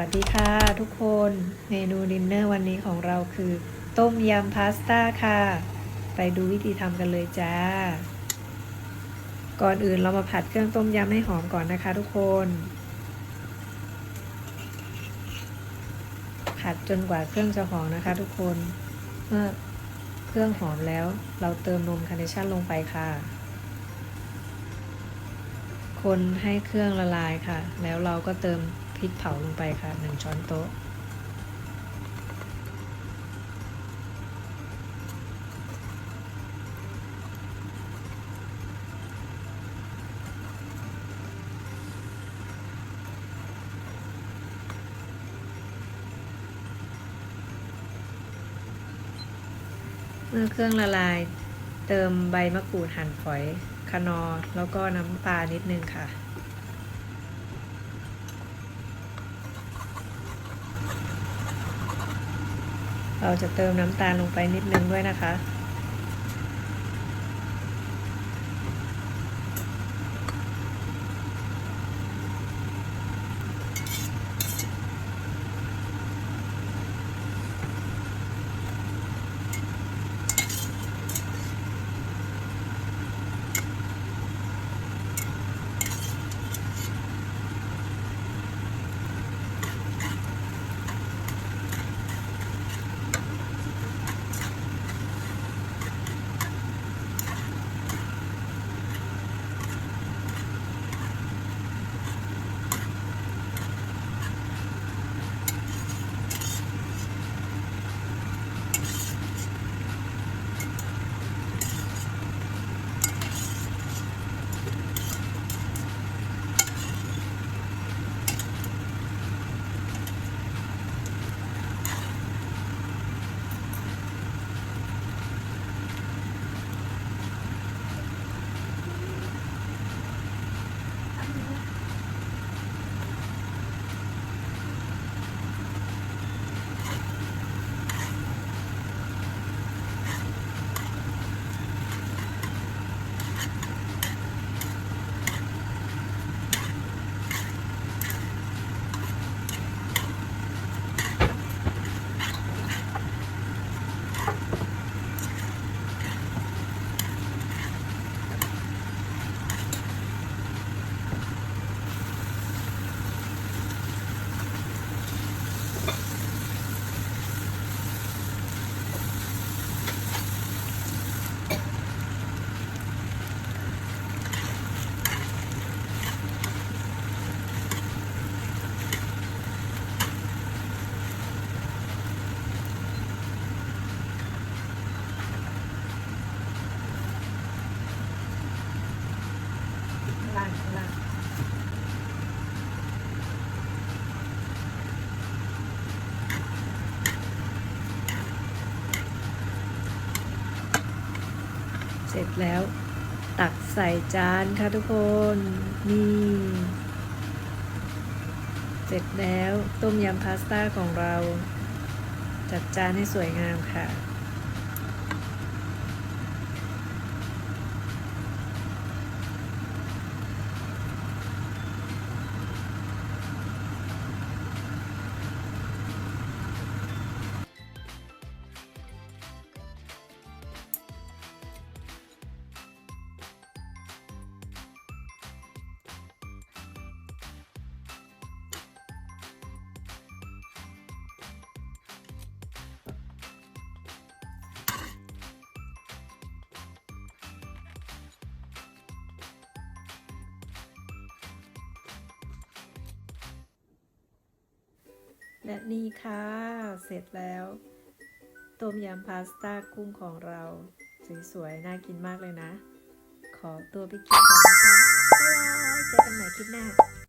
วัสดีค่ะทุกคนเมนูดินเนอร์วันนี้ของเราคือ ต้มยำพาสต้าค่ะ ไปดูวิธีทำกันเลยจ้า ก่อนอื่นเรามาผัดเครื่องต้มยำให้หอมก่อนนะคะทุกคน ผัดจนกว่าเครื่องจะหอมนะคะทุกคน เมื่อเครื่องหอมแล้ว เราเติมนมคาร์เนชั่นลงไปค่ะ คนให้เครื่องละลายค่ะ แล้วเราก็เติม พริกเผาลงไปค่ะหนึ่งช้อนโต๊ะ เมื่อเครื่องละลายเติมใบมะกรูดหั่นฝอยคนอ แล้วก็น้ำปลานิดนึงค่ะ เราจะเติมน้ำตาลลงไปนิดนึงด้วยนะคะ สร็จแล้ว ตักใส่จานค่ะทุกคนนี่เสร็จแล้วต้มยำพาสต้าของเรา จัดจานให้สวยงามค่ะ และนี่ค่ะ เสร็จแล้ว ต้มยำพาสต้ากุ้งของเรา สวยๆ น่ากินมากเลยนะ ขอตัวไปกินก่อนนะคะบ๊ายบายเจอกันใหม่คลิปหน้า